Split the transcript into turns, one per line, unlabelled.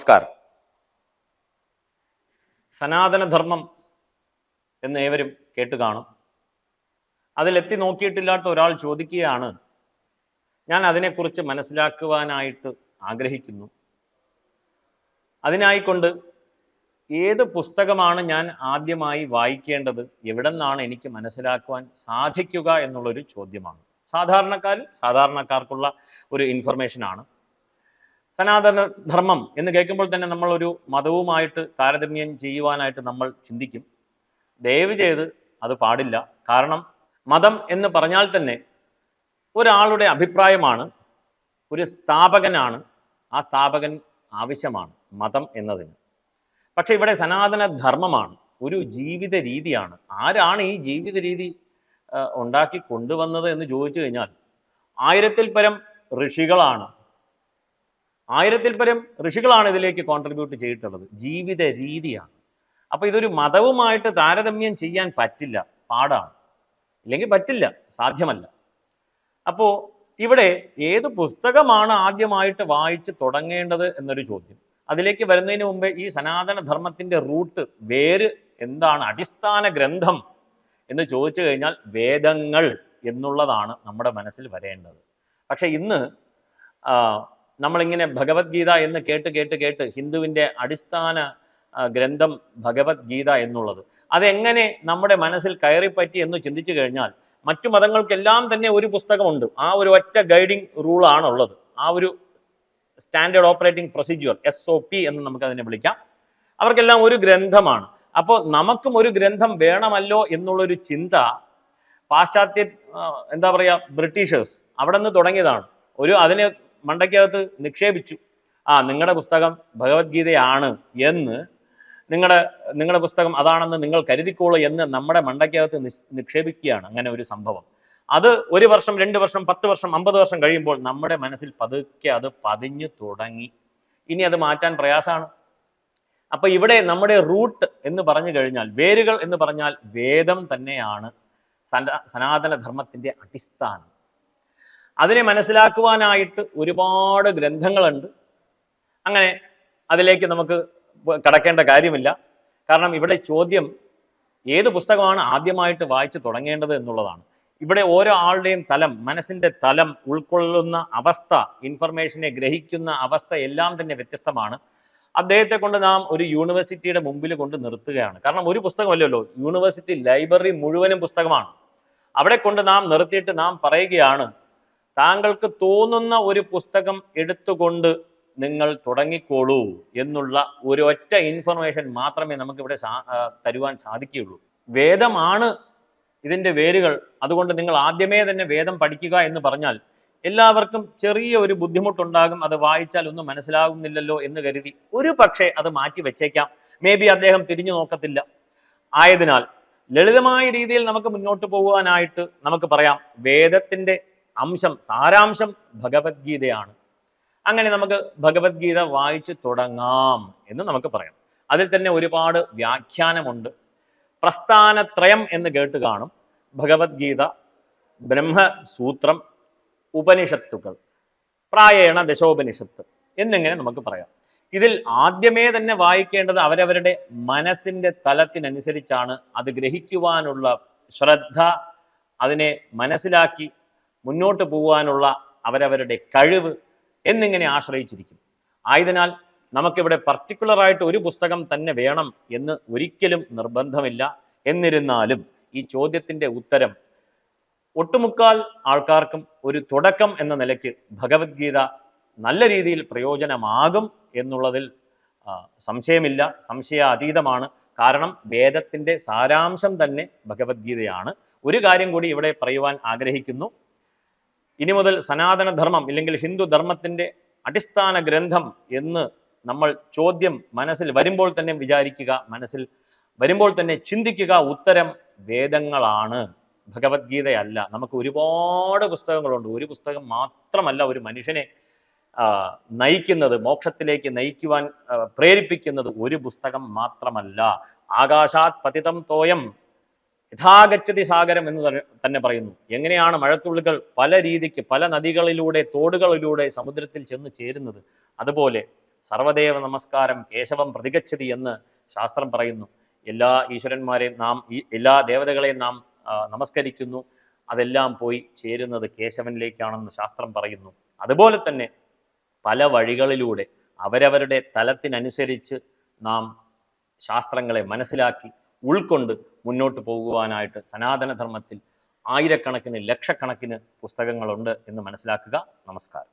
നമസ്കാരം. സനാതനധർമ്മം എന്ന് ഏവരും കേട്ട് കാണും. അതിലെത്തി നോക്കിയിട്ടില്ലാത്ത ഒരാൾ ചോദിക്കുകയാണ് ഞാൻ അതിനെക്കുറിച്ച് മനസ്സിലാക്കുവാനായിട്ട് ആഗ്രഹിക്കുന്നു. അതിനായിക്കൊണ്ട് ഏത് പുസ്തകമാണ് ഞാൻ ആദ്യമായി വായിക്കേണ്ടത്? എവിടെ നിന്നാണ് എനിക്ക് മനസ്സിലാക്കുവാൻ സാധിക്കുക? എന്നുള്ളൊരു ചോദ്യമാണ്. സാധാരണക്കാരിൽ സാധാരണക്കാർക്കുള്ള ഒരു ഇൻഫർമേഷനാണ് സനാതന ധർമ്മം എന്ന് കേൾക്കുമ്പോൾ തന്നെ നമ്മൾ ഒരു മതവുമായിട്ട് താരതമ്യം ചെയ്യുവാനായിട്ട് നമ്മൾ ചിന്തിക്കും. ദയവ് ചെയ്ത് അത് പാടില്ല. കാരണം മതം എന്ന് പറഞ്ഞാൽ തന്നെ ഒരാളുടെ അഭിപ്രായമാണ് ഒരു സ്ഥാപകനാണ് ആ സ്ഥാപകൻ ആവശ്യമാണ് മതം എന്നതിന്. പക്ഷെ ഇവിടെ സനാതന ധർമ്മമാണ് ഒരു ജീവിത രീതിയാണ്. ആരാണ് ഈ ജീവിത രീതി ഉണ്ടാക്കി കൊണ്ടുവന്നത് എന്ന് ചോദിച്ചു കഴിഞ്ഞാൽ ആയിരത്തിൽ പരം ഋഷികളാണ്. ആയിരത്തിൽ പരം ഋഷികളാണ് ഇതിലേക്ക് കോൺട്രിബ്യൂട്ട് ചെയ്തിട്ടുള്ളത്. ജീവിത രീതിയാണ്. അപ്പൊ ഇതൊരു മതവുമായിട്ട് താരതമ്യം ചെയ്യാൻ പറ്റില്ല. പാടാണ്. ഇല്ലെങ്കിൽ പറ്റില്ല. സാധ്യമല്ല. അപ്പോൾ ഇവിടെ ഏത് പുസ്തകമാണ് ആദ്യമായിട്ട് വായിച്ച് തുടങ്ങേണ്ടത് എന്നൊരു ചോദ്യം. അതിലേക്ക് വരുന്നതിന് മുമ്പേ ഈ സനാതന ധർമ്മത്തിന്റെ റൂട്ട് വേര് എന്താണ്? അടിസ്ഥാന ഗ്രന്ഥം എന്ന് ചോദിച്ചു കഴിഞ്ഞാൽ വേദങ്ങൾ എന്നുള്ളതാണ് നമ്മുടെ മനസ്സിൽ വരേണ്ടത്. പക്ഷെ ഇന്ന് നമ്മളിങ്ങനെ ഭഗവത്ഗീത എന്ന് കേട്ട് കേട്ട് കേട്ട് ഹിന്ദുവിന്റെ അടിസ്ഥാന ഗ്രന്ഥം ഭഗവത്ഗീത എന്നുള്ളത്. അതെങ്ങനെ നമ്മുടെ മനസ്സിൽ കയറിപ്പറ്റി എന്ന് ചിന്തിച്ചു കഴിഞ്ഞാൽ മറ്റു മതങ്ങൾക്കെല്ലാം തന്നെ ഒരു പുസ്തകമുണ്ട്. ആ ഒരു ഒറ്റ ഗൈഡിങ് റൂളാണുള്ളത് ആ ഒരു standard operating procedure S O P എന്ന് നമുക്ക് അതിനെ വിളിക്കാം. അവർക്കെല്ലാം ഒരു ഗ്രന്ഥമാണ്. അപ്പോൾ നമുക്കും ഒരു ഗ്രന്ഥം വേണമല്ലോ എന്നുള്ളൊരു ചിന്ത പാശ്ചാത്യ എന്താ പറയുക ബ്രിട്ടീഷേഴ്സ് അവിടെ നിന്ന് തുടങ്ങിയതാണ്. ഒരു അതിനെ മണ്ടയ്ക്കകത്ത് നിക്ഷേപിച്ചു. ആ നിങ്ങളുടെ പുസ്തകം ഭഗവത്ഗീതയാണ് എന്ന് നിങ്ങളുടെ നിങ്ങളുടെ പുസ്തകം അതാണെന്ന് നിങ്ങൾ കരുതിക്കോളൂ എന്ന് നമ്മുടെ മണ്ടയ്ക്കകത്ത് നിക്ഷേപിക്കുകയാണ് അങ്ങനെ ഒരു സംഭവം. അത് ഒരു വർഷം രണ്ട് വർഷം പത്ത് വർഷം അമ്പത് വർഷം കഴിയുമ്പോൾ നമ്മുടെ മനസ്സിൽ പതുക്കെ അത് പതിഞ്ഞു തുടങ്ങി. ഇനി അത് മാറ്റാൻ പ്രയാസമാണ്. അപ്പൊ ഇവിടെ നമ്മുടെ റൂട്ട് എന്ന് പറഞ്ഞു കഴിഞ്ഞാൽ വേരുകൾ എന്ന് പറഞ്ഞാൽ വേദം തന്നെയാണ് സന- സനാതന ധർമ്മത്തിന്റെ അടിസ്ഥാനം. അതിനെ മനസ്സിലാക്കുവാനായിട്ട് ഒരുപാട് ഗ്രന്ഥങ്ങളുണ്ട്. അങ്ങനെ അതിലേക്ക് നമുക്ക് കടക്കേണ്ട കാര്യമില്ല. കാരണം ഇവിടെ ചോദ്യം ഏത് പുസ്തകമാണ് ആദ്യമായിട്ട് വായിച്ചു തുടങ്ങേണ്ടത് എന്നുള്ളതാണ്. ഇവിടെ ഓരോ ആളുടെയും തലം മനസ്സിന്റെ തലം ഉൾക്കൊള്ളുന്ന അവസ്ഥ ഇൻഫർമേഷനെ ഗ്രഹിക്കുന്ന അവസ്ഥ എല്ലാം തന്നെ വ്യത്യസ്തമാണ്. അദ്ദേഹത്തെ കൊണ്ട് നാം ഒരു യൂണിവേഴ്സിറ്റിയുടെ മുമ്പിൽ കൊണ്ട് നിർത്തുകയാണ്. കാരണം ഒരു പുസ്തകമല്ലല്ലോ യൂണിവേഴ്സിറ്റി ലൈബ്രറി മുഴുവനും പുസ്തകമാണ്. അവിടെ കൊണ്ട് നാം നിർത്തിയിട്ട് നാം പറയുകയാണ് താങ്കൾക്ക് തോന്നുന്ന ഒരു പുസ്തകം എടുത്തുകൊണ്ട് നിങ്ങൾ തുടങ്ങിക്കോളൂ എന്നുള്ള ഒരു ഒറ്റ ഇൻഫർമേഷൻ മാത്രമേ നമുക്ക് ഇവിടെ തരുവാൻ സാധിക്കുകയുള്ളൂ. വേദമാണ് ഇതിന്റെ വേരുകൾ. അതുകൊണ്ട് നിങ്ങൾ ആദ്യമേ തന്നെ വേദം പഠിക്കുക എന്ന് പറഞ്ഞാൽ എല്ലാവർക്കും ചെറിയ ഒരു ബുദ്ധിമുട്ടുണ്ടാകും. അത് വായിച്ചാൽ ഒന്നും മനസ്സിലാകുന്നില്ലല്ലോ എന്ന് കരുതി ഒരു പക്ഷേ അത് മാറ്റി വെച്ചേക്കാം. മേ ബി അദ്ദേഹം തിരിഞ്ഞു നോക്കത്തില്ല. ആയതിനാൽ ലളിതമായ രീതിയിൽ നമുക്ക് മുന്നോട്ട് പോകുവാനായിട്ട് നമുക്ക് പറയാം. വേദത്തിന്റെ അംശം സാരാംശം ഭഗവത്ഗീതയാണ്. അങ്ങനെ നമുക്ക് ഭഗവത്ഗീത വായിച്ചു തുടങ്ങാം എന്ന് നമുക്ക് പറയാം. അതിൽ തന്നെ ഒരുപാട് വ്യാഖ്യാനമുണ്ട്. പ്രസ്ഥാനത്രയം എന്ന് കേട്ട് കാണും ഭഗവത്ഗീത ബ്രഹ്മസൂത്രം ഉപനിഷത്തുക്കൾ പ്രായേണ ദശോപനിഷത്ത് എന്നിങ്ങനെ നമുക്ക് പറയാം. ഇതിൽ ആദ്യമേ തന്നെ വായിക്കേണ്ടത് അവരവരുടെ മനസ്സിന്റെ തലത്തിനനുസരിച്ചാണ് അത് ഗ്രഹിക്കുവാനുള്ള ശ്രദ്ധ അതിനെ മനസ്സിലാക്കി മുന്നോട്ട് പോകാനുള്ള അവരവരുടെ കഴിവ് എന്നിങ്ങനെ ആശ്രയിച്ചിരിക്കും. ആയതിനാൽ നമുക്കിവിടെ പർട്ടിക്കുലർ ആയിട്ട് ഒരു പുസ്തകം തന്നെ വേണം എന്ന് ഒരിക്കലും നിർബന്ധമില്ല. എന്നിരുന്നാലും ഈ ചോദ്യത്തിന്റെ ഉത്തരം ഒട്ടുമുക്കാൽ ആൾക്കാർക്കും ഒരു തുടക്കം എന്ന നിലയ്ക്ക് ഭഗവത്ഗീത നല്ല രീതിയിൽ പ്രയോജനമാകും എന്നുള്ളതിൽ സംശയമില്ല. സംശയാതീതമാണ് കാരണം വേദത്തിന്റെ സാരാംശം തന്നെ ഭഗവത്ഗീതയാണ്. ഒരു കാര്യം കൂടി ഇവിടെ പറയുവാൻ ആഗ്രഹിക്കുന്നു. ഇനി മുതൽ സനാതനധർമ്മം ഇല്ലെങ്കിൽ ഹിന്ദു ധർമ്മത്തിന്റെ അടിസ്ഥാന ഗ്രന്ഥം എന്ന് നമ്മൾ ചോദ്യം മനസ്സിൽ വരുമ്പോൾ തന്നെ വിചാരിക്കുക മനസ്സിൽ വരുമ്പോൾ തന്നെ ചിന്തിക്കുക ഉത്തരം വേദങ്ങളാണ്. ഭഗവത്ഗീതയല്ല. നമുക്ക് ഒരുപാട് പുസ്തകങ്ങളുണ്ട്. ഒരു പുസ്തകം മാത്രമല്ല ഒരു മനുഷ്യനെ നയിക്കുന്നത് മോക്ഷത്തിലേക്ക് നയിക്കുവാൻ പ്രേരിപ്പിക്കുന്നത് ഒരു പുസ്തകം മാത്രമല്ല. ആകാശാത് പതിതം തോയം യഥാഗച്ഛതി സാഗരം എന്ന് തന്നെ- പറയുന്നു. എങ്ങനെയാണ് മഴത്തുള്ളികൾ പല രീതിക്ക് പല നദികളിലൂടെ തോടുകളിലൂടെ സമുദ്രത്തിൽ ചെന്ന് ചേരുന്നത്? അതുപോലെ സർവദേവ നമസ്കാരം കേശവം പ്രതിഗച്ഛതി എന്ന് ശാസ്ത്രം പറയുന്നു. എല്ലാ ഈശ്വരന്മാരെയും നാം എല്ലാ ദേവതകളെയും നാം നമസ്കരിക്കുന്നു. അതെല്ലാം പോയി ചേരുന്നത് കേശവനിലേക്കാണെന്ന് ശാസ്ത്രം പറയുന്നു. അതുപോലെ തന്നെ പല വഴികളിലൂടെ അവരവരുടെ തലത്തിനനുസരിച്ച് നാം ശാസ്ത്രങ്ങളെ മനസ്സിലാക്കി ഉൾക്കൊണ്ട് മുന്നോട്ട് പോകുവാനായിട്ട് സനാതനധർമ്മത്തിൽ ആയിരക്കണക്കിന് ലക്ഷക്കണക്കിന് പുസ്തകങ്ങളുണ്ട് എന്ന് മനസ്സിലാക്കുക. നമസ്കാരം.